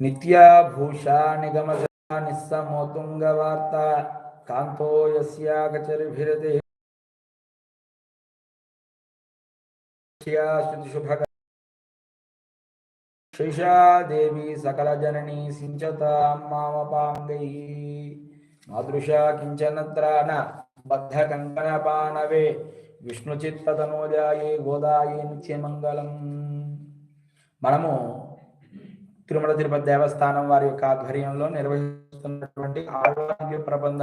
నిత్యాభూషా నిగమజా నిస్సమోతుంగవార్త కాంతో యస్యాగచరిభిరతే శుభగ శేషాదేవి సకల జననీ సించతాం మామపాంగై మాదృశా కించనత్రాన బద్ధ కంకణ పానవే విష్ణు చిత్తతనోజాయే గోదాయే నిత్యమంగళం మనము తిరుమల తిరుపతి దేవస్థానం వారి యొక్క ఆధ్వర్యంలో నిర్వహిస్తున్నటువంటి ఆరోగ్య ప్రబంధ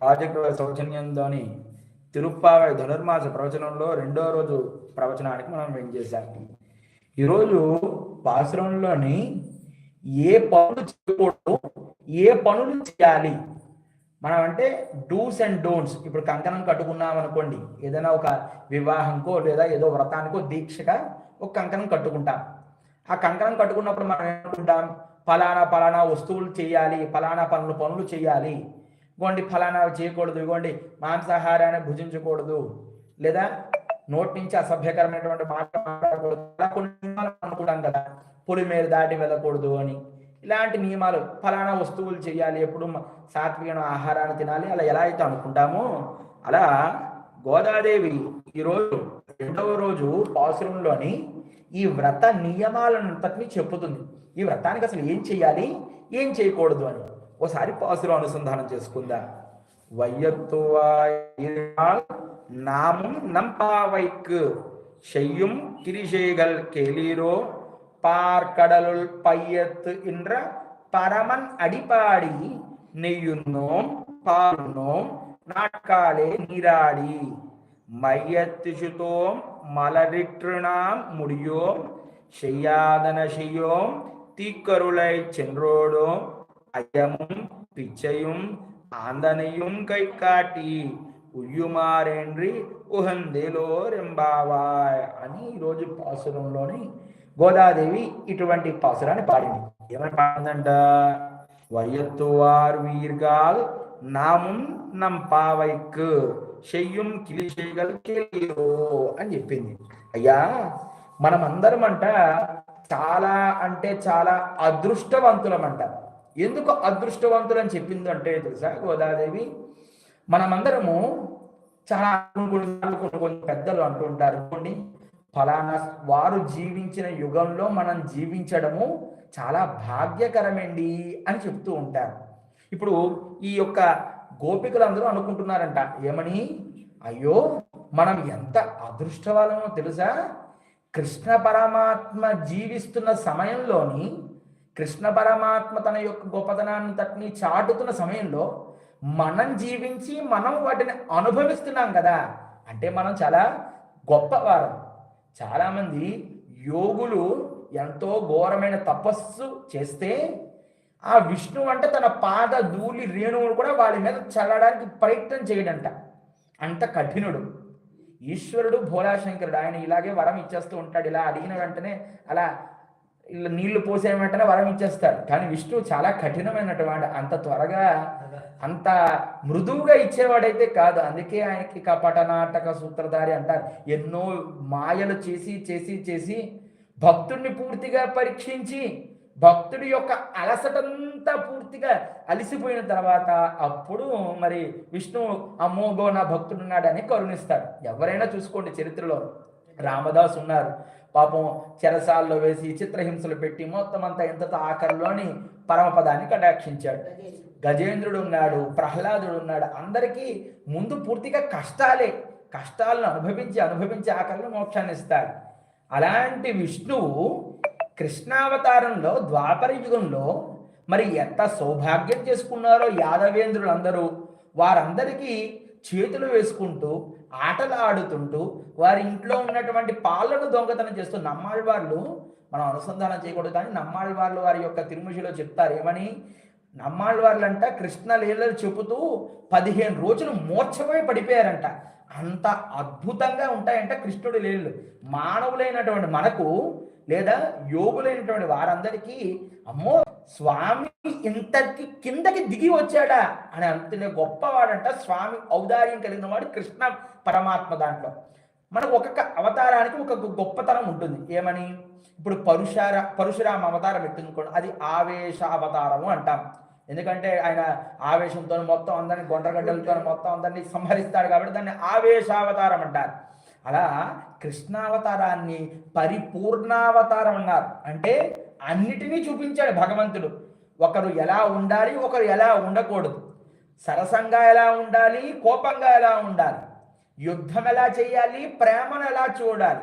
ప్రాజెక్టు సౌజన్యంలోని తిరుప్పావై ధనుర్మాస ప్రవచనంలో రెండో రోజు ప్రవచనానికి మనం వెంచేశాం. ఈరోజు పాశ్రంలోని ఏ పనులు చేయకూడదు ఏ పనులు చేయాలి? మనం అంటే డూస్ అండ్ డోంట్స్. ఇప్పుడు కంకణం కట్టుకున్నాం అనుకోండి ఏదైనా ఒక వివాహంకో లేదా ఏదో వ్రతానికో దీక్షగా ఒక కంకణం కట్టుకుంటాం. ఆ కంకణం కట్టుకున్నప్పుడు మనం ఏమనుకుంటాం ఫలానా ఫలానా వస్తువులు చేయాలి ఫలానా పనులు పనులు చేయాలి. ఇగోండి ఫలానా చేయకూడదు ఇగోండి మాంసాహారాన్ని భుజించకూడదు. లేదా నోటి నుంచి అసభ్యకరమైనటువంటి మాట మాట్లాడకూడదు. అలా కొన్ని నియమాలు అనుకుంటాం కదా పొలి మీద దాటి వెళ్ళకూడదు అని. ఇలాంటి నియమాలు ఫలానా వస్తువులు చేయాలి ఎప్పుడు సాత్విక ఆహారాన్ని తినాలి అలా ఎలా అయితే అనుకుంటామో అలా గోదాదేవి ఈరోజు రెండవ రోజు పాసురంలోని ఈ వ్రత నియమాలంతటిని చెప్పుతుంది ఈ వ్రతానికి అసలు ఏం చేయాలి ఏం చేయకూడదు అని ఓసారి పాసురం అనుసంధానం చేసుకుందా வையத்துவாய் நாமும் நம்பாவைக்கு செய்யும் கிரிசைகள் கேளீரோ பார்க்கடலுள் பையத்து என்ற பரமன் அடிப்பாடி நெய்யுன்னோம் பாருனோம் நாட்காலே நீராடி மையத்து சுத்தோம் மலரிற்று நாம் முடியோம் செய்யாதன செய்யோம் தீக்கருளை சென்றோடோம் அயமும் பிச்சையும் ఆందనయం కై కాటి ఉయ్యుమారేండ్రి ఉహందేలో రెంబావాయ్ అని ఈరోజు పాసురంలోని గోదాదేవి ఇటువంటి పాసురాన్ని పాడింది ఏమని పాడిందంట వయ్యత్తువార్ వీర్గాల్ నామున్ నం పావైక్ చెయ్యం కిలిచేయగల్ కెలియో అని చెప్పింది. అయ్యా మనమందరం అంట చాలా అంటే చాలా అదృష్టవంతులమంట. ఎందుకు అదృష్టవంతులు అని చెప్పింది అంటే తెలుసా గోదాదేవి? మనమందరము చాలా కొన్ని కొన్ని పెద్దలు అంటుంటారు కొన్ని ఫలానా వారు జీవించిన యుగంలో మనం జీవించడము చాలా భాగ్యకరమండి అని చెప్తూ ఉంటారు. ఇప్పుడు ఈ యొక్క గోపికలందరూ అనుకుంటున్నారంట ఏమని? అయ్యో మనం ఎంత అదృష్టవాలమో తెలుసా? కృష్ణ పరమాత్మ జీవిస్తున్న సమయంలోని కృష్ణ పరమాత్మ తన యొక్క గొప్పతనాన్ని తట్ని చాటుతున్న సమయంలో మనం జీవించి మనం వాటిని అనుభవిస్తున్నాం కదా. అంటే మనం చాలా గొప్పవారం. చాలామంది యోగులు ఎంతో ఘోరమైన తపస్సు చేస్తే ఆ విష్ణువు అంటే తన పాద ధూళి రేణువులు కూడా వాళ్ళ మీద చల్లడానికి ప్రయత్నం చేయడంట. అంత కఠినుడు. ఈశ్వరుడు భోలాశంకరుడు. ఆయన ఇలాగే వరం ఇచ్చేస్తూ ఉంటాడు. ఇలా అడిగిన వెంటనే అలా ఇలా నీళ్ళు పోసే వెంటనే వరం ఇచ్చేస్తాడు. కానీ విష్ణువు చాలా కఠినమైనటువంటి అంత త్వరగా అంత మృదువుగా ఇచ్చేవాడైతే కాదు. అందుకే ఆయనకి కపట నాటక సూత్రధారి అంటారు. ఎన్నో మాయలు చేసి చేసి చేసి భక్తుణ్ణి పూర్తిగా పరీక్షించి భక్తుడి యొక్క అలసటంతా పూర్తిగా అలిసిపోయిన తర్వాత అప్పుడు మరి విష్ణువు అమ్మోగో నా భక్తుడు ఉన్నాడని కరుణిస్తాడు. ఎవరైనా చూసుకోండి చరిత్రలో. రామదాస్ ఉన్నారు. పాపం చెరసాల్లో వేసి చిత్రహింసలు పెట్టి మొత్తం అంతా ఇంత ఆఖరిలోని పరమపదాన్ని కటాక్షించాడు. గజేంద్రుడు ఉన్నాడు ప్రహ్లాదుడు ఉన్నాడు. అందరికీ ముందు పూర్తిగా కష్టాలే. కష్టాలను అనుభవించి అనుభవించి ఆఖరిలో మోక్షాన్ని ఇస్తాడు. అలాంటి విష్ణువు కృష్ణావతారంలో ద్వాపర యుగంలో మరి ఎంత సౌభాగ్యం చేసుకున్నారో యాదవేంద్రులు అందరూ వారందరికీ చేతులు వేసుకుంటూ ఆటలు ఆడుతుంటూ వారి ఇంట్లో ఉన్నటువంటి పాలను దొంగతనం చేస్తూ నమ్మాళ్ళ వాళ్ళు. మనం అనుసంధానం చేయకూడదు కానీ నమ్మాళ్ళ వాళ్ళు వారి యొక్క తిరుమషిలో చెప్తారు. ఏమని? నమ్మాళ్ళ వాళ్ళంట కృష్ణ లీలలు చెబుతూ పదిహేను రోజులు మూర్ఛపోయి పడిపోయారంట. అంత అద్భుతంగా ఉంటాయంటే కృష్ణుడి లీలలు. మానవులైనటువంటి మనకు లేదా యోగులైనటువంటి వారందరికీ అమ్మో స్వామి ఇంతకి కిందకి దిగి వచ్చాడా అని అంతనే గొప్పవాడంట స్వామి ఔదార్యం కలిగిన వాడు కృష్ణ పరమాత్మ దాంట్లో. మనకు ఒక్కొక్క అవతారానికి ఒక గొప్పతనం ఉంటుంది. ఏమని? ఇప్పుడు పరుశార పరశురామ అవతారం ఎట్టుందుకోండి అది ఆవేశ అవతారము అంటాం. ఎందుకంటే ఆయన ఆవేశంతో మొత్తం అందరినీ గొండ్రగడ్డలతో మొత్తం అందరినీ సంహరిస్తాడు కాబట్టి దాన్ని ఆవేశావతారం అంటారు. అలా కృష్ణావతారాన్ని పరిపూర్ణావతారం అన్నారు. అంటే అన్నిటినీ చూపించాడు భగవంతుడు. ఒకరు ఎలా ఉండాలి ఒకరు ఎలా ఉండకూడదు. సరసంగా ఎలా ఉండాలి కోపంగా ఎలా ఉండాలి యుద్ధం ఎలా చేయాలి ప్రేమను ఎలా చూడాలి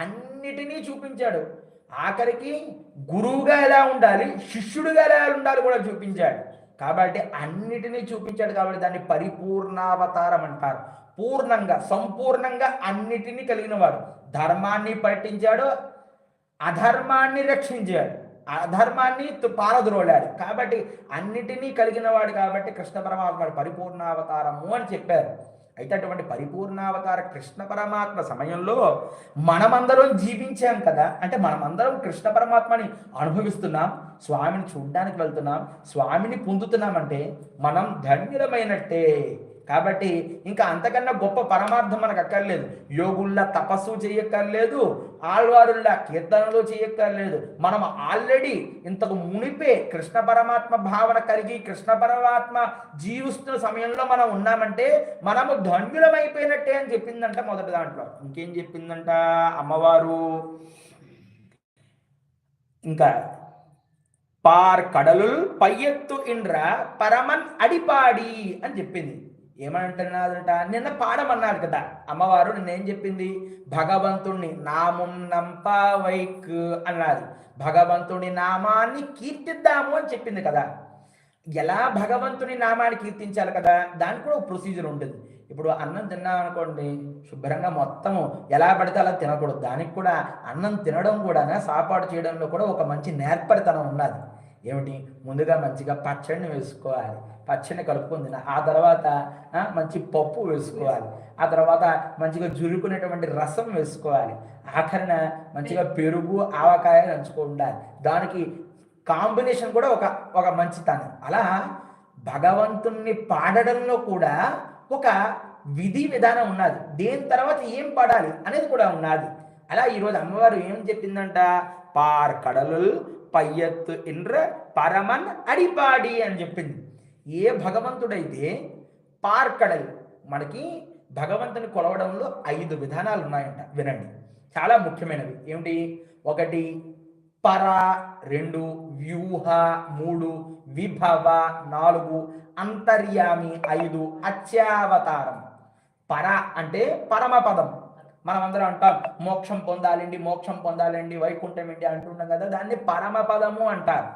అన్నిటినీ చూపించాడు. ఆఖరికి గురువుగా ఎలా ఉండాలి శిష్యుడిగా ఎలా ఉండాలి కూడా చూపించాడు. కాబట్టి అన్నిటినీ చూపించాడు కాబట్టి దాన్ని పరిపూర్ణావతారం అంటారు. పూర్ణంగా సంపూర్ణంగా అన్నిటినీ కలిగిన వాడు. ధర్మాన్ని పట్టించాడు అధర్మాన్ని రక్షించాడు. అధర్మాన్ని పారద్రోలాడు. కాబట్టి అన్నిటినీ కలిగిన వాడు కాబట్టి కృష్ణ పరమాత్మ పరిపూర్ణావతారము అని చెప్పారు. అయితే అటువంటి పరిపూర్ణావతార కృష్ణ పరమాత్మ సమయంలో మనమందరం జీవించాం కదా. అంటే మనమందరం కృష్ణ పరమాత్మని అనుభవిస్తున్నాం స్వామిని చూడ్డానికి వెళ్తున్నాం స్వామిని పొందుతున్నామంటే మనం ధన్యులమైనట్టే. కాబట్టి ఇంకా అంతకన్నా గొప్ప పరమార్థం మనకు అక్కర్లేదు. యోగుల్లా తపస్సు చేయక్కర్లేదు ఆళ్వారుల్లా కీర్తనలు చేయక్కర్లేదు. మనం ఆల్రెడీ ఇంతకు మునిపే కృష్ణ పరమాత్మ భావన కలిగి కృష్ణ పరమాత్మ జీవిస్తున్న సమయంలో మనం ఉన్నామంటే మనము ధన్యులమైపోయినట్టే అని చెప్పిందంట మొదటి దాంట్లో. ఇంకేం చెప్పిందంట అమ్మవారు? ఇంకా పార్ కడలు పయ్యెత్తు ఇండ్ర పరమన్ అడిపాడి అని చెప్పింది. ఏమంటున్నాదంట నిన్న పాడమన్నాడు కదా. అమ్మవారు నిన్నేం చెప్పింది? భగవంతుణ్ణి నామున్నంప వైక్ అన్నారు భగవంతుని నామాన్ని కీర్తిద్దాము అని చెప్పింది కదా. ఎలా భగవంతుని నామాన్ని కీర్తించాలి కదా? దానికి కూడా ఒక ప్రొసీజర్ ఉంటుంది. ఇప్పుడు అన్నం తిన్నాం అనుకోండి శుభ్రంగా మొత్తం ఎలా పడితే అలా తినకూడదు. దానికి కూడా అన్నం తినడం కూడా సాపాటు చేయడంలో కూడా ఒక మంచి నేర్పరితనం ఉన్నది. ఏమిటి? ముందుగా మంచిగా పచ్చడిని వేసుకోవాలి. పచ్చడిని కలుపుకుంది. ఆ తర్వాత మంచి పప్పు వేసుకోవాలి. ఆ తర్వాత మంచిగా జురుకునేటువంటి రసం వేసుకోవాలి. ఆఖరిన మంచిగా పెరుగు ఆవకాయ నంచుకుండాలి దానికి కాంబినేషన్ కూడా ఒక ఒక మంచితనం అలా భగవంతుణ్ణి పాడడంలో కూడా ఒక విధి విధానం ఉన్నది. దేని తర్వాత ఏం పాడాలి అనేది కూడా ఉన్నది. అలా ఈరోజు అమ్మవారు ఏం చెప్పిందంట? పార్ కడలు పయ్యత్తు ఇంద్ర పరమన్ అడిపాడి అని చెప్పింది. ఏ భగవంతుడైతే పార్కడల్ మనకి భగవంతుని కొలవడంలో ఐదు విధానాలు ఉన్నాయంట. వినండి. చాలా ముఖ్యమైనవి. ఏమిటి? ఒకటి పర రెండు వ్యూహ మూడు విభవ నాలుగు అంతర్యామి ఐదు అత్యావతారం. పర అంటే పరమపదం. మనం అందరం అంటాం మోక్షం పొందాలండి మోక్షం పొందాలండి వైకుంఠం ఏంటి అంటున్నాం కదా దాన్ని పరమపదము అంటారు.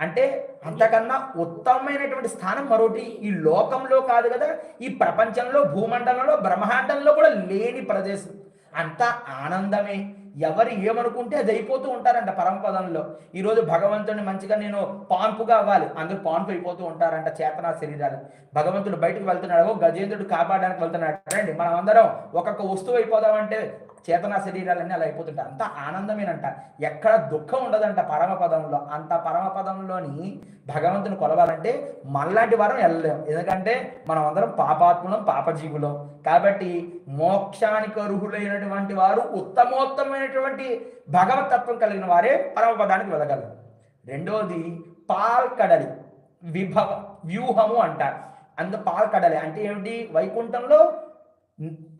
అంటే అంతకన్నా ఉత్తమమైనటువంటి స్థానం మరొకటి ఈ లోకంలో కాదు కదా ఈ ప్రపంచంలో భూమండలంలో బ్రహ్మాండంలో కూడా లేని ప్రదేశం. అంతా ఆనందమే. ఎవరు ఏమనుకుంటే అది అయిపోతూ ఉంటారంట పరమపదంలో ఈరోజు భగవంతుడిని మంచిగా నేను పాన్పుగా అవ్వాలి. అందరూ పాన్పు అయిపోతూ ఉంటారంట చేతనా శరీరాలు. భగవంతుడు బయటకు వెళ్తున్నాడు గజేంద్రుడు కాపాడడానికి వెళ్తున్నాడు. రండి మనం అందరం ఒక్కొక్క వస్తువు అయిపోదామంటే చేతన శరీరాలన్నీ అలా అయిపోతుంటాయి. అంత ఆనందమేనంట. ఎక్కడ దుఃఖం ఉండదంట పరమపదంలో. అంత పరమపదంలోని భగవంతుని కొలవాలంటే మళ్ళాంటి వారం వెళ్ళలేము ఎందుకంటే మనం అందరం పాపాత్ములం పాపజీవులం. కాబట్టి మోక్షానికి అర్హులైనటువంటి వారు ఉత్తమోత్తమైనటువంటి భగవతత్వం కలిగిన వారే పరమపదానికి వెళ్ళగలరు. రెండోది పాల్కడలి విభవ వ్యూహము అంటారు. అంత పాల్కడలి అంటే ఏమిటి? వైకుంఠంలో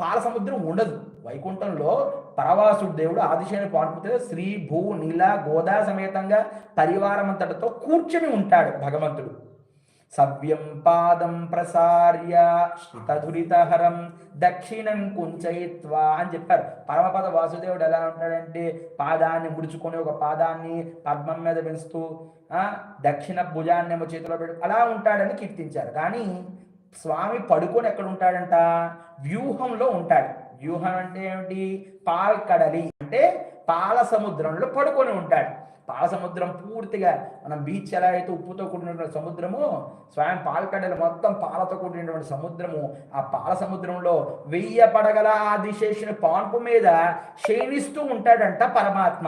పాల సముద్రం ఉండదు. వైకుంఠంలో పరవాసుడు దేవుడు ఆదిశేని పాల్పుతే శ్రీ భూ నీల గోదా సమేతంగా పరివారం అంతటితో కూర్చొని ఉంటాడు భగవంతుడు. సవ్యం పాదం ప్రసార్య శ్రితధురితహరం దక్షిణం కుంచయిత్వా అని చెప్పారు. పరమపద వాసుదేవుడు ఎలా ఉంటాడంటే పాదాన్ని ముడుచుకొని ఒక పాదాన్ని పద్మం మీద పెంచుతూ దక్షిణ భుజాన్ని ఏమో చేతిలో పెట్టు అలా ఉంటాడని కీర్తించారు. కానీ స్వామి పడుకొని ఎక్కడ ఉంటాడంట? వ్యూహంలో ఉంటాడు. వ్యూహం అంటే ఏమిటి? పాల్కడలి అంటే పాల సముద్రంలో పడుకొని ఉంటాడు. పాల సముద్రం పూర్తిగా మనం బీచ్ ఎలా అయితే ఉప్పుతో కూడినటువంటి సముద్రము స్వయం పాలకడలు మొత్తం పాలతో కూడినటువంటి సముద్రము. ఆ పాల సముద్రంలో వెయ్య పడగల ఆదిశేషుని పాన్పు మీద క్షీణిస్తూ ఉంటాడంట పరమాత్మ.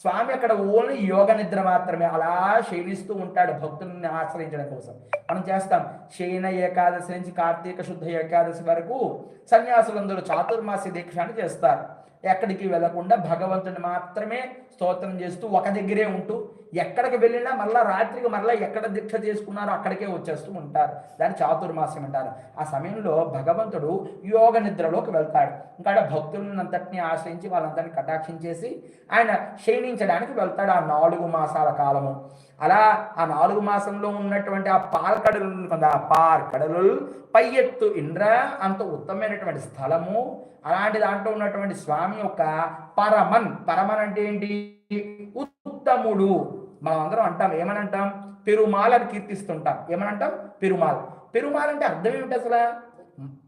స్వామి అక్కడ ఓన్లీ యోగ నిద్ర మాత్రమే. అలా శయనిస్తూ ఉంటాడు భక్తుల్ని ఆశ్రయించడం కోసం. మనం చేస్తాం. శయన ఏకాదశి నుంచి కార్తీక శుద్ధ ఏకాదశి వరకు సన్యాసులందరూ చాతుర్మాసి దీక్ష అని చేస్తారు. ఎక్కడికి వెళ్ళకుండా భగవంతుని మాత్రమే స్తోత్రం చేస్తూ ఒక దగ్గరే ఉంటూ ఎక్కడికి వెళ్ళినా మళ్ళీ రాత్రికి మళ్ళీ ఎక్కడ దీక్ష చేసుకున్నారో అక్కడికే వచ్చేస్తూ ఉంటారు. దాన్ని చాతుర్మాస్యం అంటారు. ఆ సమయంలో భగవంతుడు యోగ నిద్రలోకి వెళ్తాడు. ఇంకా భక్తులంతటిని ఆశ్రయించి వాళ్ళందరినీ కటాక్షించేసి ఆయన క్షీణించడానికి వెళ్తాడు ఆ నాలుగు మాసాల కాలము. అలా ఆ నాలుగు మాసంలో ఉన్నటువంటి ఆ పాల్కడలు కొంత ఆ పార్కడలు పై ఎత్తు ఇంద్ర అంత ఉత్తమమైనటువంటి స్థలము. అలాంటి దాంట్లో ఉన్నటువంటి స్వామి యొక్క పరమన్. పరమన్ అంటే ఏంటి? ఉత్తముడు. మనం అందరం అంటాం. ఏమని అంటాం పెరుమాల్ అని కీర్తిస్తుంటాం. ఏమని అంటాం పెరుమాల్ పెరుమాల్ అంటే అర్థం ఏమిటి అసలు?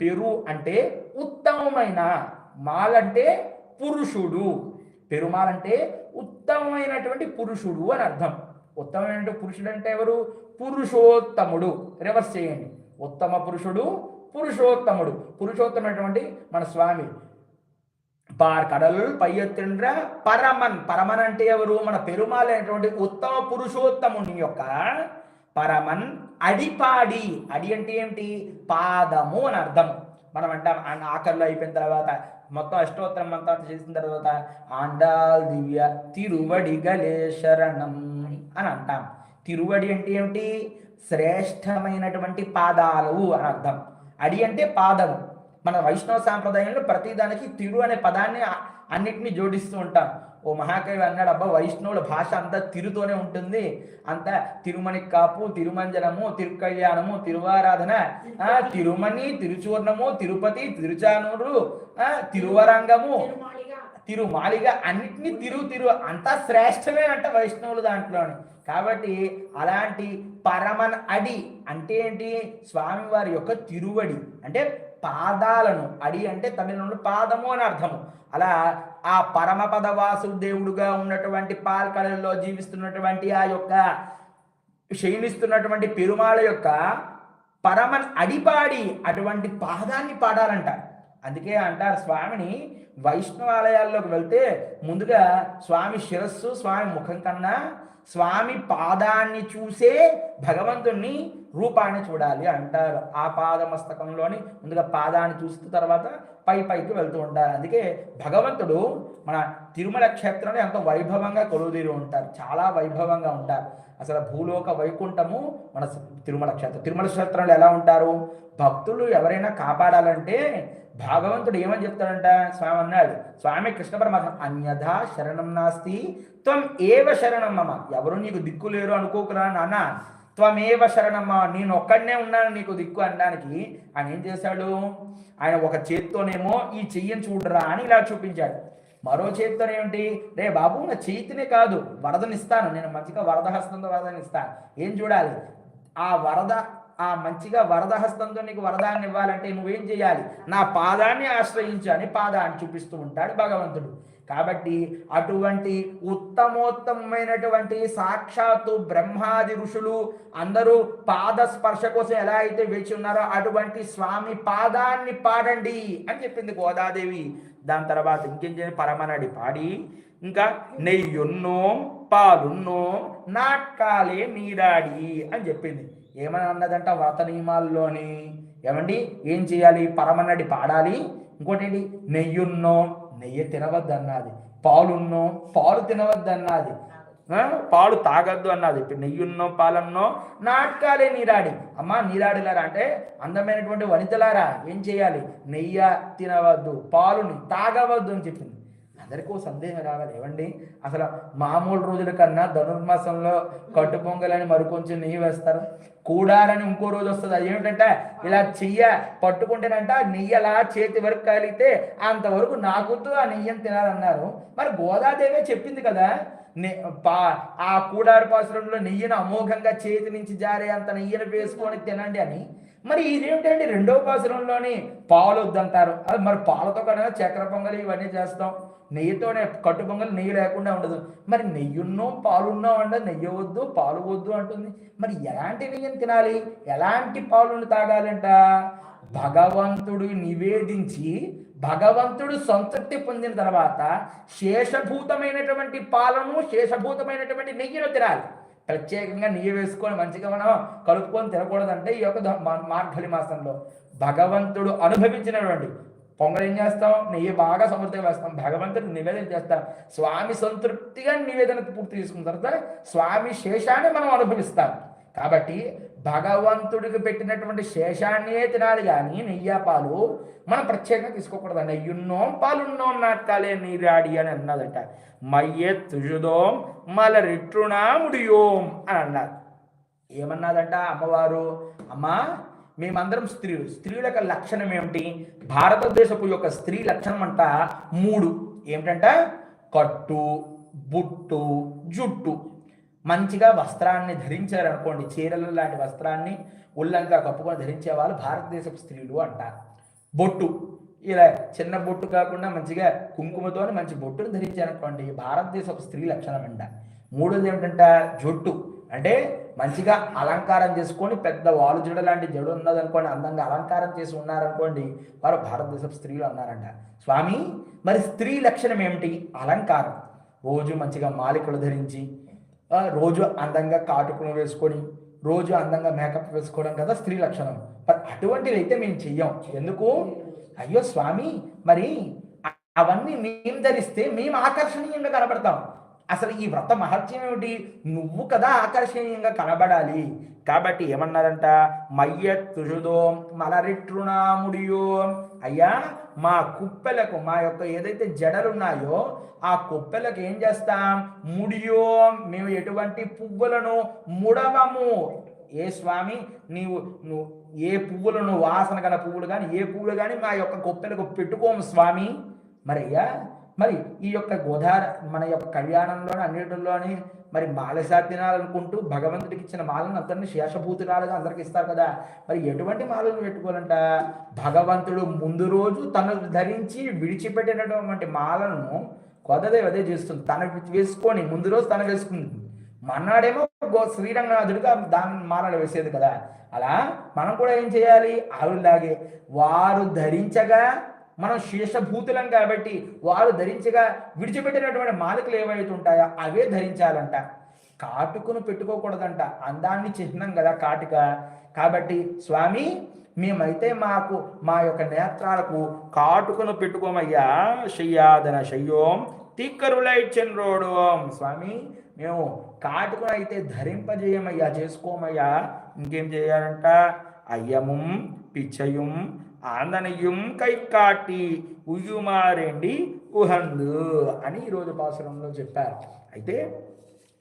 పెరు అంటే ఉత్తమమైన. మాల్ అంటే పురుషుడు. పెరుమాల్ అంటే ఉత్తమమైనటువంటి పురుషుడు అని అర్థం. ఉత్తమమైనటువంటి పురుషుడు అంటే ఎవరు? పురుషోత్తముడు. రివర్స్ చేయండి. ఉత్తమ పురుషుడు పురుషోత్తముడు. పురుషోత్తమైనటువంటి మన స్వామి. పార్ కడలు పై ఎత్తుండ్ర పరమన్. పరమన్ అంటే ఎవరు? మన పెరుమాలైనటువంటి ఉత్తమ పురుషోత్తముని యొక్క పరమన్ అడిపాడి. అడి అంటే ఏమిటి? పాదము అని అర్థం. మనం అంటాం ఆఖరిలో అయిపోయిన తర్వాత మొత్తం అష్టోత్తరం అంతా చేసిన తర్వాత ఆండాల్ దివ్య తిరువడి గలే శరణం అని అంటాం. తిరువడి అంటే ఏమిటి? శ్రేష్టమైనటువంటి పాదాలు అని అర్థం. అడి అంటే పాదము. మన వైష్ణవ సాంప్రదాయంలో ప్రతిదానికి తిరు అనే పదాన్ని అన్నిటినీ జోడిస్తూ ఉంటాం. ఓ మహాకవి అన్నాడు అబ్బా వైష్ణవుల భాష అంతా తిరుతోనే ఉంటుంది. అంతా తిరుమణి కాపు తిరుమంజనము తిరుకళ్యాణము తిరువారాధన తిరుమణి తిరుచూర్ణము తిరుపతి తిరుచానూరు ఆ తిరువరంగము తిరుమాలిగా అన్నిటినీ తిరు తిరు. అంతా శ్రేష్టమే అంట వైష్ణవులు దాంట్లోని. కాబట్టి అలాంటి పరమన్ అడి అంటే ఏంటి? స్వామివారి యొక్క తిరువడి. అంటే పాదాలను అడి అంటే తమిళంలో పాదము అని అర్థము. అలా ఆ పరమపద వాసుదేవుడుగా ఉన్నటువంటి పాల్కడల్లో జీవిస్తున్నటువంటి ఆ యొక్క క్షీణిస్తున్నటువంటి పెరుమాళ యొక్క పరమన్ అడిపాడి అటువంటి పాదాన్ని పాడాలంట అందుకే అంటారు స్వామిని వైష్ణవాలయాల్లోకి వెళ్తే ముందుగా స్వామి శిరస్సు స్వామి ముఖం కన్నా స్వామి పాదాన్ని చూసే భగవంతుణ్ణి రూపాన్ని చూడాలి అంటారు. ఆ పాదమస్తకంలోని ముందుగా పాదాన్ని చూస్తూ తర్వాత పై పైకి వెళ్తూ ఉంటారు. అందుకే భగవంతుడు మన తిరుమల క్షేత్రంలో ఎంతో వైభవంగా కొలువుదీరి ఉంటారు. చాలా వైభవంగా ఉంటారు. అసలు భూలోక వైకుంఠము మన తిరుమల క్షేత్రం. తిరుమల క్షేత్రంలో ఎలా ఉంటారు? భక్తులు ఎవరైనా కాపాడాలంటే భగవంతుడు ఏమని చెప్తాడంట? స్వామి అన్నాడు. స్వామి కృష్ణ పరమాత్మ అన్యథా శరణం నాస్తి. త్వం ఏవ శరణం మమ. ఎవరు నీకు దిక్కు లేరు అనుకోకురా నాన్న. త్వమేవ శరణమ్మ నేను ఒక్కడనే ఉన్నాను నీకు దిక్కు అనడానికి. ఆయన ఏం చేశాడు? ఆయన ఒక చేత్తోనేమో ఈ చెయ్యని చూడరా అని ఇలా చూపించాడు. మరో చేతితో ఏమిటి రే బాబు నా చేతినే కాదు వరదనిస్తాను నేను మంచిగా వరద హస్తంతో వరదనిస్తాను ఏం చూడాలి? ఆ వరద ఆ మంచిగా వరద హస్తంతో నీకు వరదాన్ని ఇవ్వాలంటే నువ్వేం చేయాలి? నా పాదాన్ని ఆశ్రయించు అని పాదాన్ని చూపిస్తూ ఉంటాడు భగవంతుడు. కాబట్టి అటువంటి ఉత్తమోత్తమైనటువంటి సాక్షాత్తు బ్రహ్మాది ఋషులు అందరూ పాద స్పర్శ కోసం ఎలా అయితే వేచి ఉన్నారో అటువంటి స్వామి పాదాన్ని పాడండి అని చెప్పింది గోదాదేవి. దాని తర్వాత ఇంకేం చేయాలి? పరమనడి పాడి. ఇంకా నెయ్యున్నో పాలున్నో నాట్కాలే నీరాడి అని చెప్పింది. ఏమని అన్నదంట వ్రత నియమాల్లోని? ఏమండి? ఏం చేయాలి? పరమనడి పాడాలి. ఇంకోటి ఏంటి? నెయ్యున్నో నెయ్యి తినవద్దు అన్నది పాలున్నో పాలు తినవద్దు అన్నది పాలు తాగద్దు అన్నది. ఇప్పుడు నెయ్యున్నో పాలన్నో నాటకాలే నీరాడి. అమ్మా నీరాడిలారా? అంటే అందమైనటువంటి వనితలారా? ఏం చేయాలి? నెయ్య తినవద్దు పాలుని తాగవద్దు అని చెప్పింది. అందరికీ సందేహం రావాలి. ఏమండి? అసలు మామూలు రోజుల కన్నా ధనుర్మాసంలో కట్టు పొంగలని మరి కొంచెం నెయ్యి వేస్తారు. కూడాలని ఇంకో రోజు వస్తుంది. అది ఏమిటంటే ఇలా చెయ్య పట్టుకుంటేనంట నెయ్యి అలా చేతి వరకు కాలితే అంతవరకు నాకుతూ ఆ నెయ్యిని తినాలన్నారు. మరి గోదాదేవే చెప్పింది కదా పా ఆ కూడారు పాసురంలో నెయ్యిని అమోఘంగా చేతి నుంచి జారే అంత నెయ్యిని వేసుకొని తినండి అని. మరి ఇదేమిటండి రెండో పాసురంలోని పాలు వద్దంటారు. అది మరి పాలతో కన్నా చక్కెర పొంగలి ఇవన్నీ చేస్తాం. నెయ్యితోనే కట్టు పొంగలి నెయ్యి లేకుండా ఉండదు. మరి నెయ్యున్నో పాలున్నో అంటే నెయ్యి వద్దు పాలు వద్దు అంటుంది. మరి ఎలాంటి నెయ్యిని తినాలి? ఎలాంటి పాలును తాగాలంట? భగవంతుడు నివేదించి భగవంతుడు సంతృప్తి పొందిన తర్వాత శేషభూతమైనటువంటి పాలను శేషభూతమైనటువంటి నెయ్యిను తినాలి. ప్రత్యేకంగా నెయ్యి వేసుకొని మంచిగా మనం కలుపుకొని తినకూడదంటే ఈ యొక్క మార్గలి మాసంలో. భగవంతుడు అనుభవించినటువంటి పొంగల్ ఏం చేస్తాం నెయ్యి బాగా సమృద్ధిగా వేస్తాం. భగవంతుడికి నివేదన చేస్తాం. స్వామి సంతృప్తిగా నివేదన పూర్తి చేసుకున్న తర్వాత స్వామి శేషాన్ని మనం అనుభవిస్తాం. కాబట్టి భగవంతుడికి పెట్టినటువంటి శేషాన్నే తినాలి కానీ నెయ్యి పాలు మనం ప్రత్యేకంగా తీసుకోకూడదు. నెయ్యున్నోం పాలున్నోం నాట్కాలే నీరాడి అని అన్నదట. మయ్యే తుజుదోం మలరిట్రుణా ముడియోం అని అన్నారు. ఏమన్నదంట అమ్మవారు? అమ్మా మేమందరం స్త్రీలు. స్త్రీల యొక్క లక్షణం ఏమిటి? భారతదేశపు యొక్క స్త్రీ లక్షణం అంట మూడు. ఏమిటంట? కట్టు బుట్టు జుట్టు. మంచిగా వస్త్రాన్ని ధరించారనుకోండి చీరలు లాంటి వస్త్రాన్ని ఉల్లంగా కప్పుకొని ధరించే వాళ్ళు భారతదేశపు స్త్రీలు అంటారు. బొట్టు. ఇలా చిన్న బొట్టు కాకుండా మంచిగా కుంకుమతోని మంచి బొట్టును ధరించారనుకోండి భారతదేశపు స్త్రీ లక్షణం అంట. మూడోది ఏమిటంట? జుట్టు. అంటే మంచిగా అలంకారం చేసుకొని పెద్ద వాలు జడ లాంటి జడు ఉన్నదనుకోండి అందంగా అలంకారం చేసి ఉన్నారనుకోండి వారు భారతదేశపు స్త్రీలు అన్నారంట. స్వామి మరి స్త్రీ లక్షణం ఏమిటి? అలంకారం. రోజు మంచిగా మాలికలు ధరించి రోజు అందంగా కాటుకులు వేసుకొని రోజు అందంగా మేకప్ వేసుకోవడం కదా స్త్రీ లక్షణం. మరి అటువంటిది అయితే మేము చెయ్యం. ఎందుకు? అయ్యో స్వామి మరి అవన్నీ మేము ధరిస్తే మేము ఆకర్షణీయంగా కనబడతాం అసలు ఈ వ్రత మహత్యం ఏమిటి? నువ్వు కదా ఆకర్షణీయంగా కనబడాలి. కాబట్టి ఏమన్నారంట? మయ్యత్తుషుదో మలరిట్రుణాముడియో. అయ్యా మా కుప్పెలకు మా యొక్క ఏదైతే జడలు ఉన్నాయో ఆ కుప్పెలకు ఏం చేస్తాం? ముడియో. మేము ఎటువంటి పువ్వులను ముడవము. ఏ స్వామి నీవు నువ్వు ఏ పువ్వులను వాసన గల పువ్వులు కానీ ఏ పువ్వులు కానీ మా యొక్క కుప్పెలకు పెట్టుకోము స్వామి. మరి అయ్యా మరి ఈ యొక్క గోదావరి మన యొక్క కళ్యాణంలోని అన్నిటిలోని మరి మాలసా తినాలనుకుంటూ భగవంతుడికి ఇచ్చిన మాలను అందరినీ శేషభూతురాలుగా అందరికి ఇస్తారు కదా. మరి ఎటువంటి మాలను పెట్టుకోవాలంట? భగవంతుడు ముందు రోజు తను ధరించి విడిచిపెట్టినటువంటి మాలను కొదదేవి అదే చేస్తుంది. తన వేసుకొని ముందు రోజు తన వేసుకుంది. మన్నాడేమో గో శ్రీరంగనాథుడిగా దాని మాలలు వేసేది కదా. అలా మనం కూడా ఏం చేయాలి? ఆవిడలాగే వారు ధరించగా మనం శేషభూతులం కాబట్టి వారు ధరించగా విడిచిపెట్టినటువంటి మాలికలు ఏవైతే ఉంటాయో అవే ధరించాలంట. కాటుకును పెట్టుకోకూడదంట. అందాన్ని చిహ్నం కదా కాటుక. కాబట్టి స్వామి మేమైతే మాకు మా యొక్క నేత్రాలకు కాటుకును పెట్టుకోమయ్యా. శయ్యాదన శయ్యోం తిక్కరులై చంద్రోడోం స్వామి మేము కాటుకును అయితే ధరింపజేయమయ్యా చేసుకోమయ్యా. ఇంకేం చేయాలంట? అయ్యముం పిచ్చయుం ఆందనయుం కైకాటి ఉయ్యుమారేండి ఉహందు అని ఈరోజు పాసురంలో చెప్పారు. అయితే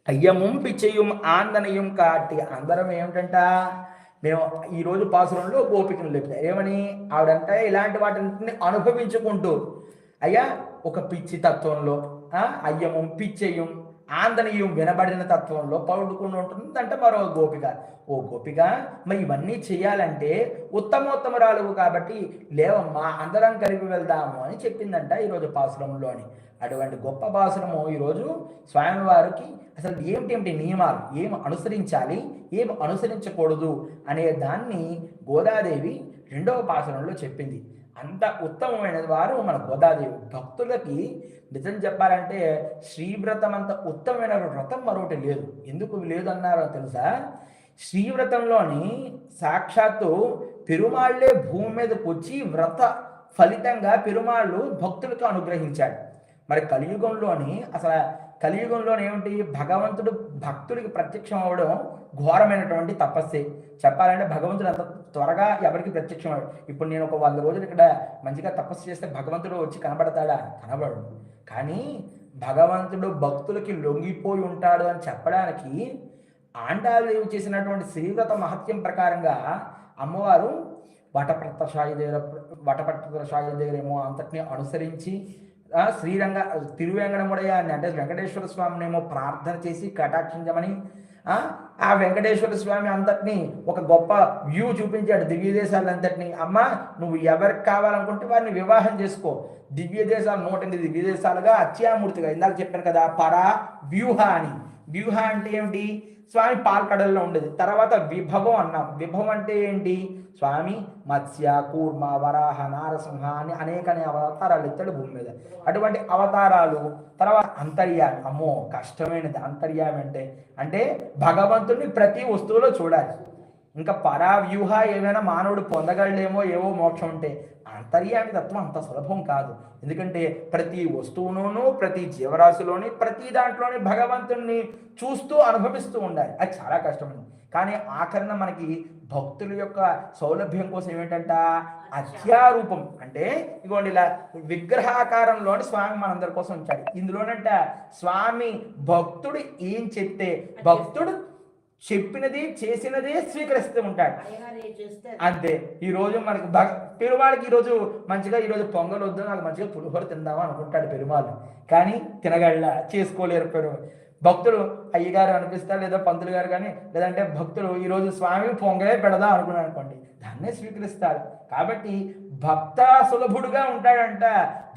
అయ్యముం పిచ్చయుం ఆందనయుం కాటి అందరం ఏమిటంట? మేము ఈరోజు పాసురంలో గోపికను చెప్పారు ఏమని? ఆవిడంట ఇలాంటి వాటిని అనుభవించుకుంటూ అయ్యా ఒక పిచ్చి తత్వంలో ఆ, అయ్యము పిచ్చయ్యం ఆందనీయం వినబడిన తత్వంలో పడుకుని ఉంటుందంటే మరో గోపిక. ఓ గోపిక మరి ఇవన్నీ చేయాలంటే ఉత్తమోత్తమరాలు కాబట్టి లేవమ్మా అందరం కలిపి వెళ్దాము అని చెప్పిందంట ఈరోజు పాసురంలోని అటువంటి గొప్ప పాసురము ఈరోజు స్వామివారికి అసలు ఏమిటేమిటి నియమాలు? ఏం అనుసరించాలి? ఏం అనుసరించకూడదు? అనే దాన్ని గోదాదేవి రెండవ పాసురంలో చెప్పింది. అంత ఉత్తమమైన వారు మన గోదాదేవి భక్తులకి నిజం చెప్పాలంటే శ్రీవ్రతం అంత ఉత్తమమైన వ్రతం మరొకటి లేదు. ఎందుకు లేదు అన్నారో తెలుసా? శ్రీవ్రతంలోని సాక్షాత్తు పెరుమాళ్ళే భూమి మీదకి వచ్చి వ్రత ఫలితంగా పెరుమాళ్ళు భక్తులకు అనుగ్రహించాడు మరి కలియుగంలోని అసలు కలియుగంలోనే ఏమిటి? భగవంతుడు భక్తుడికి ప్రత్యక్షం అవ్వడం ఘోరమైనటువంటి తపస్సే. చెప్పాలంటే భగవంతుడు అంత త్వరగా ఎవరికి ప్రత్యక్షం అవ్వడు. ఇప్పుడు నేను ఒక వంద రోజులు ఇక్కడ మంచిగా తపస్సు చేస్తే భగవంతుడు వచ్చి కనబడతాడా? కనబడు కానీ భగవంతుడు భక్తులకి లొంగిపోయి ఉంటాడు అని చెప్పడానికి ఆండాలు చేసినటువంటి శ్రీవ్రత మహత్యం ప్రకారంగా అమ్మవారు వటపట్ట దగ్గర వటపట్ట దగ్గర ఏమో అంతటిని అనుసరించి శ్రీరంగ తిరువేంకటముడయ్య అని అంటే వెంకటేశ్వర స్వామిని ఏమో ప్రార్థన చేసి కటాక్షించమని ఆ, ఆ వెంకటేశ్వర స్వామి అంతటిని ఒక గొప్ప వ్యూ చూపించాడు దివ్య దేశాలంతటిని అమ్మ నువ్వు ఎవరికి కావాలనుకుంటే వారిని వివాహం చేసుకో. దివ్య దేశాలు నూట ఎనిమిది దివ్య దేశాలుగా అత్యామూర్తిగా. ఇందాక చెప్పాను కదా పరా వ్యూహ అని. వ్యూహ అంటే ఏమిటి? స్వామి పాల్కడల్లో ఉండేది. తర్వాత విభవం అన్నాం. విభవం అంటే ఏంటి? స్వామి మత్స్య కూర్మ వరాహ నారసింహ అని అనేక అనేక అవతారాలు ఎత్తాడు భూమి మీద. అటువంటి అవతారాలు తర్వాత అంతర్యామి. అమ్మో కష్టమైనది. అంతర్యామి అంటే అంటే భగవంతుడిని ప్రతి వస్తువులో చూడాలి. ఇంకా పరావ్యూహ ఏమైనా మానవుడు పొందగలడేమో ఏవో మోక్షం ఉంటే అంతర్యామి తత్వం అంత సులభం కాదు. ఎందుకంటే ప్రతి వస్తువులోనూ ప్రతి జీవరాశిలోని ప్రతి దాంట్లోని భగవంతుణ్ణి చూస్తూ అనుభవిస్తూ ఉండాలి. అది చాలా కష్టమైనది కానీ ఆఖరణ మనకి భక్తుల యొక్క సౌలభ్యం కోసం ఏమిటంట? అత్యారూపం అంటే ఇగోండి ఇలా విగ్రహాకారంలోని స్వామి మనందరి కోసం ఉంచాడు ఇందులోనంట స్వామి భక్తుడు ఏం చెప్తే భక్తుడు చెప్పినది చేసినదే స్వీకరిస్తూ ఉంటాడు. అంతే. ఈ రోజు మనకి భగ పెరుమాళకి ఈరోజు మంచిగా ఈరోజు పొంగల్ వద్దు నాకు మంచిగా పులిహోర తిందామా అనుకుంటాడు పెరుమాళ్ళు. కానీ తినగళ్ళ చేసుకోలేరు పెరు భక్తులు అయ్యగారు అనిపిస్తారు లేదా పంతులు గారు కానీ లేదంటే భక్తులు ఈరోజు స్వామి పొంగలే పెడదాం అనుకున్నాడు అనుకోండి దాన్నే స్వీకరిస్తారు. కాబట్టి భక్త సులభుడుగా ఉంటాడంట.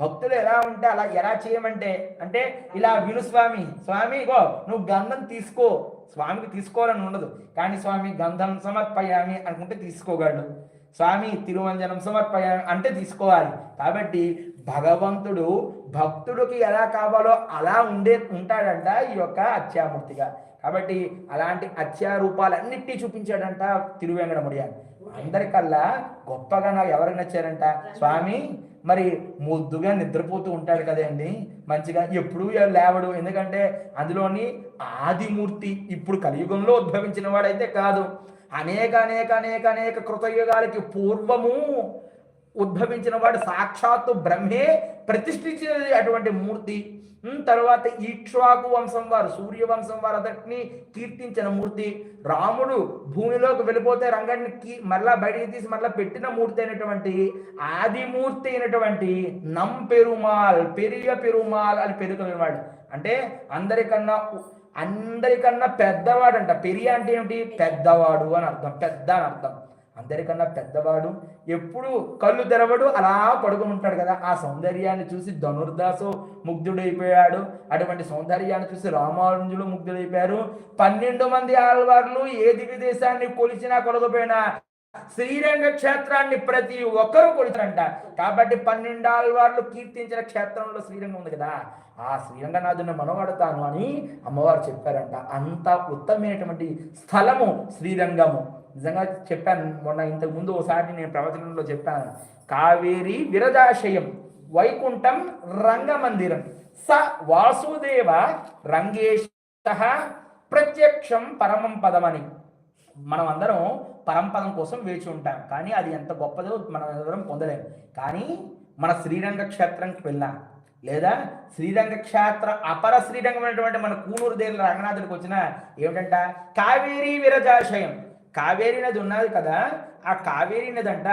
భక్తులు ఎలా ఉంటే అలా ఎలా చేయమంటే అంటే ఇలా విను స్వామి స్వామి గో నువ్వు గంధం తీసుకో స్వామికి తీసుకోవాలని ఉండదు. కానీ స్వామి గంధం సమర్పయామి అనుకుంటే తీసుకోగలడు. స్వామి తిరువంజనం సమర్పయామి అంటే తీసుకోవాలి. కాబట్టి భగవంతుడు భక్తుడికి ఎలా కావాలో అలా ఉండే ఉంటాడంట ఈ యొక్క అత్యామూర్తిగా. కాబట్టి అలాంటి అత్యారూపాలన్నిటినీ చూపించాడంట తిరువేంకటముడియాన్ని అందరికల్లా గొప్పగా నాకు ఎవరికి నచ్చారంట? స్వామి మరి ముద్దుగా నిద్రపోతూ ఉంటాడు కదండి మంచిగా ఎప్పుడు లేవడు. ఎందుకంటే అందులోని ఆదిమూర్తి ఇప్పుడు కలియుగంలో ఉద్భవించిన వాడైతే కాదు. అనేక అనేక అనేక అనేక కృతయుగాలకి పూర్వము ఉద్భవించిన వాడు సాక్షాత్తు బ్రహ్మే ప్రతిష్ఠించినది అటువంటి మూర్తి. తర్వాత ఈక్ష్వాకు వంశం వారు సూర్యవంశం వారు అతడిని కీర్తించిన మూర్తి. రాముడు భూమిలోకి వెళ్ళిపోతే రంగాన్ని కీ మరలా బయటికి తీసి మరలా పెట్టిన మూర్తి అయినటువంటి ఆదిమూర్తి అయినటువంటి నం పెరుమాల్ పెరియ పెరుమాల్ అని పెరుగుతున్నవాడు అంటే అందరికన్నా అందరికన్నా పెద్దవాడంట. అంట పెరియ అంటే ఏమిటి? పెద్దవాడు అని అర్థం పెద్ద అని అర్థం. అందరికన్నా పెద్దవాడు ఎప్పుడు కళ్ళు తెరవడు అలా పడుకుని ఉంటాడు కదా. ఆ సౌందర్యాన్ని చూసి ధనుర్దాసు ముగ్ధుడైపోయాడు. అటువంటి సౌందర్యాన్ని చూసి రామానుజులు ముగ్ధుడైపోయారు పన్నెండు మంది ఆళ్వార్లు ఏ దివ్య దేశాన్ని కొలిచినా కొలకపోయినా శ్రీరంగ క్షేత్రాన్ని ప్రతి ఒక్కరూ కొలిచారంట కాబట్టి పన్నెండు ఆళ్ళవార్లు కీర్తించిన క్షేత్రంలో శ్రీరంగం ఉంది కదా. ఆ శ్రీరంగనాథుని మనవాడతాను అని అమ్మవారు చెప్పారంట. అంత ఉత్తమమైనటువంటి స్థలము శ్రీరంగము. నిజంగా చెప్పాను మొన్న ఇంతకు ముందు ఒకసారి నేను ప్రవచనంలో చెప్పాను. కావేరి విరజాశయం వైకుంఠం రంగమందిరం స వాసుదేవ రంగేశ ప్రత్యక్షం పరమం పదమని. మనం అందరం పరంపదం కోసం వేచి ఉంటాం. కానీ అది ఎంత గొప్పదో మనం ఎవరం పొందలేం. కానీ మన శ్రీరంగ క్షేత్రంకి వెళ్ళాం లేదా శ్రీరంగ క్షేత్ర అపర శ్రీరంగమైనటువంటి మన కూనూరు దేని రంగనాథుడికి వచ్చిన ఏమిటంట? కావేరీ విరజాశయం. కావేరీ నది ఉన్నది కదా ఆ కావేరీ నది అంట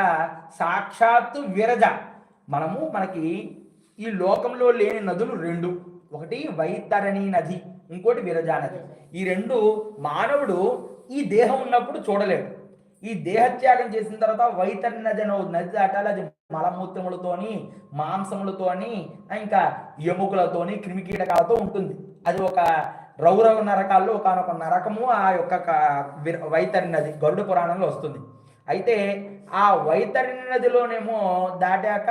సాక్షాత్తు విరజ. మనము మనకి ఈ లోకంలో లేని నదులు రెండు. ఒకటి వైతరణి నది ఇంకోటి విరజా నది. ఈ రెండు మానవుడు ఈ దేహం ఉన్నప్పుడు చూడలేడు. ఈ దేహత్యాగం చేసిన తర్వాత వైతరణి నది అనే నది దాటాలి. అది మలమూత్రములతోని మాంసములతోని ఇంకా ఎముకలతోని క్రిమికీటకాలతో ఉంటుంది. అది ఒక రౌరవ నరకాల్లో ఒకనొక నరకము ఆ యొక్క వైతరి నది గరుడ పురాణంలో వస్తుంది. అయితే ఆ వైతరి నదిలోనేమో దాటాక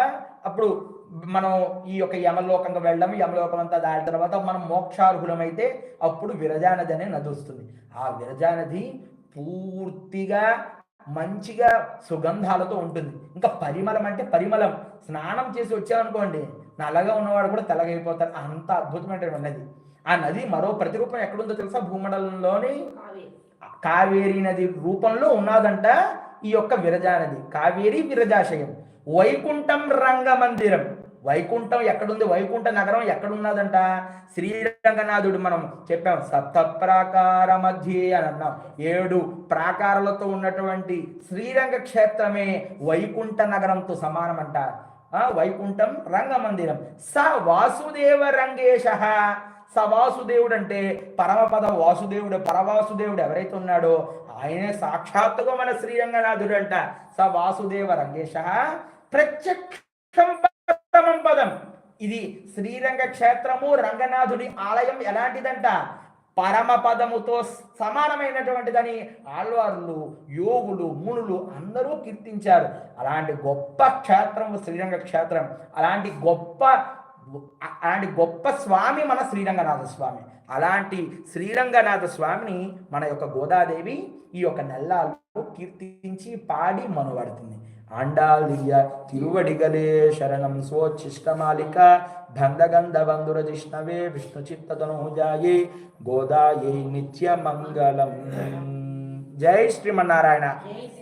అప్పుడు మనం ఈ యొక్క యమలోకంగా వెళ్ళడం యమలోకం అంతా దాటిన తర్వాత మనం మోక్షార్హులమైతే అప్పుడు విరజా నది అనే నది వస్తుంది. ఆ విరజా నది పూర్తిగా మంచిగా సుగంధాలతో ఉంటుంది. ఇంకా పరిమళం అంటే పరిమళం. స్నానం చేసి వచ్చామనుకోండి నల్లగా ఉన్నవాడు కూడా తెల్లగైపోతారు అంత అద్భుతమైనటువంటి నది. ఆ నది మరో ప్రతిరూపం ఎక్కడుందో తెలుసా? భూమండలంలోని కావేరి. నది రూపంలో ఉన్నదంట ఈ యొక్క విరజా నది. కావేరి విరజాశయం. వైకుంఠం రంగమందిరం. వైకుంఠం ఎక్కడుంది? వైకుంఠ నగరం ఎక్కడున్నదంట? శ్రీరంగనాథుడు మనం చెప్పాం. సప్త ప్రాకార మధ్యే అని అన్నాం. ఏడు ప్రాకారాలతో ఉన్నటువంటి శ్రీరంగ క్షేత్రమే వైకుంఠ నగరంతో సమానమంట. ఆ వైకుంఠం రంగమందిరం. స వాసుదేవ రంగేశ. స అంటే పరమపద వాసుదేవుడు పరవాసుదేవుడు ఎవరైతే ఉన్నాడో ఆయనే సాక్షాత్తుగా మన శ్రీరంగనాథుడు అంట స వాసుదేవ రంగేశ ప్రత్యక్షం పరమం పదం. ఇది శ్రీరంగ క్షేత్రము రంగనాథుడి ఆలయం ఎలాంటిదంట? పరమపదముతో సమానమైనటువంటిదని ఆళ్వార్లు యోగులు మునులు అందరూ కీర్తించారు. అలాంటి గొప్ప క్షేత్రము శ్రీరంగ క్షేత్రం. అలాంటి గొప్ప అలాంటి గొప్ప స్వామి మన శ్రీరంగనాథ స్వామి. అలాంటి శ్రీరంగనాథ స్వామిని మన యొక్క గోదాదేవి ఈ యొక్క నెల్లాల్లో కీర్తించి పాడి మనువడుతుంది. ఆండాలియ తిరువడిగలే శరణం స్వోచ్చిష్టమాలిక బంధగంధ బంధుర జిష్ణవే విష్ణు చిత్తతనూజాయే గోదాయే నిత్యమంగళం. జై శ్రీమన్నారాయణ. జై